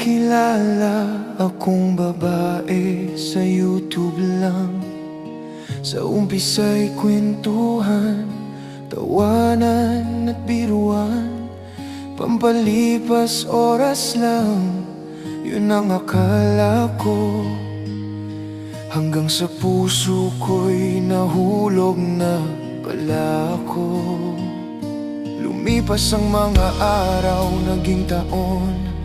kilala akong babae sa YouTube lang. Sa umpisa'y kwentuhan, tawanan at biruan. Pampalipas oras lang, yun ang akala ko. Hanggang sa puso ko'y nahulog na pala ako. Lumipas ang mga araw, naging taon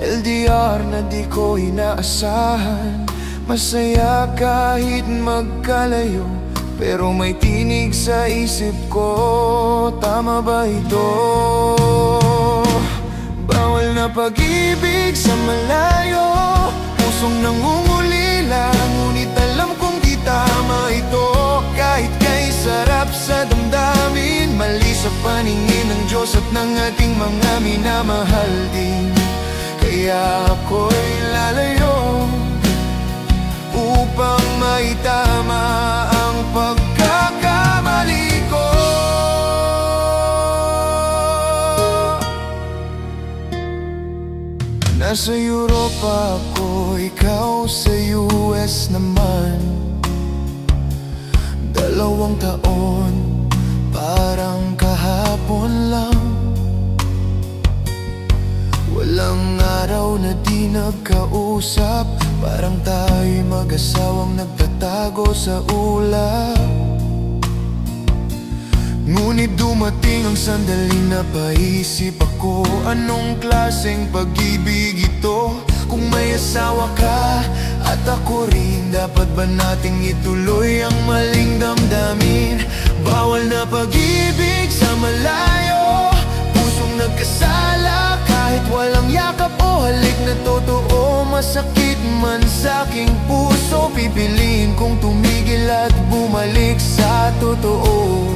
LDR na di ko inaasahan. Masaya kahit magkalayo Pero may tinig sa isip ko Tama ba ito? Bawal na pag-ibig sa malayo Pusong nangungulila Ngunit alam kong di tama ito. Kahit kay sarap sa damdamin Mali sa paningin ng Diyos at ng ating mga minamahal din Kaya ako'y lalayo Upang maitama ang pagkakamali ko. Nasa Europa ako, ikaw sa US naman. Dalawang taon, araw na di nagkausap. Parang tayo'y mag-asawang nagtatago sa ulap. Ngunit dumating ang sandaling napaisip ako Anong klaseng pag-ibig ito? Kung may asawa ka at ako rin Dapat ba nating ituloy Masakit man sa aking puso Pipiliin kong tumigil at bumalik sa totoo.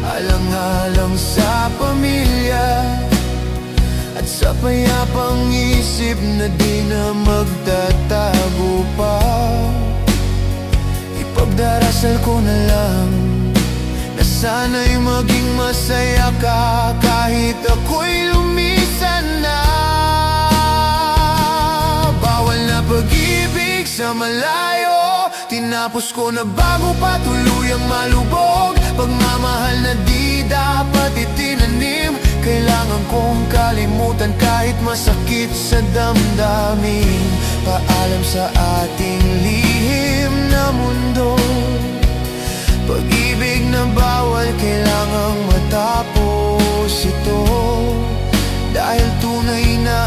Alang-alang sa pamilya At sa payapang isip na di na magtatago pa. Ipagdarasal ko na lang Na sana'y maging masaya ka Kahit ako'y sa malayo. Tinapos ko na bago pa tuluyang malubog. Pagmamahal na di dapat itinanim. Kailangan kong kalimutan kahit masakit sa damdamin. Paalam sa ating lihim na mundo. Pag-ibig na bawal kailangang matapos ito. Dahil tunay na